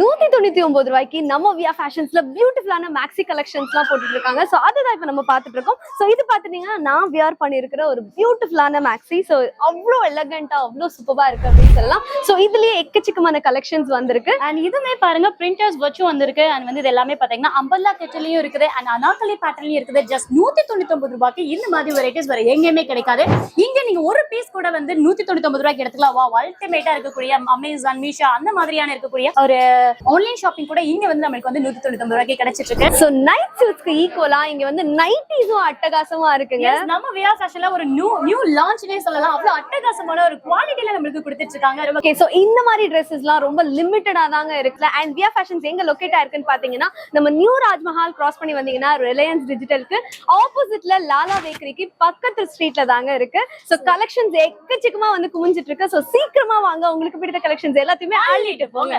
நூத்தி தொண்ணூத்தி ஒன்பது ரூபாய்க்கு நம்ம வியா ஃபேஷன்ஸ்ல பியூட்டிஃபுல்லான மேக்ஸி கலெக்ஷன்ஸ் எல்லாம் போட்டுட்டு இருக்காங்க சோ அதுதான் இப்ப நம்ம பாத்துட்டு இருக்கோம் சோ இது பாத்துட்டீங்கன்னா நான் வியர் பண்ணிருக்கிற ஒரு பியூட்டிஃபுல்லான மேக்ஸி சோ அவ்வளோ எலகண்டா அவ்வளோ சூப்பரா இருக்கு அப்படின்னு சொல்லலாம். சோ இதுலயே எக்கச்சக்கமான கலெக்ஷன்ஸ் வந்திருக்கு. அண்ட் இதுமே பாருங்க பிரிண்டர்ஸ் வச்சும் வந்திருக்கு. அண்ட் வந்து இது எல்லாமே பாத்தீங்கன்னா அம்பர்லா கெட்டிலையும் இருக்குது. அண்ட் அனாக்கலி பேட்டர்லயும் இருக்குது. ஜஸ்ட் நூத்தி தொண்ணூத்தி ஒன்பது ரூபாய்க்கு இந்த மாதிரி வெரைட்டிஸ் வேற எங்கேயுமே கிடைக்காது. இங்க நீங்க ஒரு பீஸ் கூட வந்து நூத்தி தொண்ணூத்தி ஒன்பது ரூபாய்க்கு எடுத்துக்கலாம். வா அல்டிமேட்டா இருக்கக்கூடிய அமேசான் மீஷா அந்த மாதிரியான இருக்கக்கூடிய ஒரு ஆன்லைன் ஷாப்பிங் கூட இங்க வந்து நம்மளுக்கு வந்து நூத்தி தொண்ணூத்தி ஒன்பது ரூபாய்க்கு கிடைச்சிட்டு இருக்கு. சோ நைட் சூட்ஸ்க்கு ஈக்குவலா இங்க வந்து நைட்டிஸும் அட்டகாசமா இருக்குங்க. நம்ம வியா ஃபேஷன்ல ஒரு நியூ நியூ லான்ச்னே சொல்லலாம். அவ்வளவு அட்டகாசமான ஒரு குவாலிட்டில நம்மளுக்கு கொடுத்துட்டு இருக்காங்க ஓகே சோ இந்த மாதிரி ட்ரெஸ்ஸஸ்லாம் ரொம்ப லிமிட்டடா தாங்க இருக்குல்ல. அண்ட் வியா ஃபேஷன்ஸ் எங்க லொகேட் ஆயிருக்குன்னு பாத்தீங்கன்னா நம்ம நியூ ராஜ்மஹால் கிராஸ் பண்ணி வந்தீங்கன்னா ரிலையன்ஸ் டிஜிட்டலுக்கு ஆப்போசிட்ல லாலா பேக்கரிக்கு பக்கத்து ஸ்ட்ரீட்ல தாங்க இருக்கு. சோ கலெக்ஷன்ஸ் எக்கச்சக்கமா வந்து குமிஞ்சிட்டு இருக்கு. சோ சீக்கிரமா வாங்க. உங்களுக்கு பிடித்த கலெக்ஷன்ஸ் எல்லாத்தையுமே அள்ளிட்டு போங்க.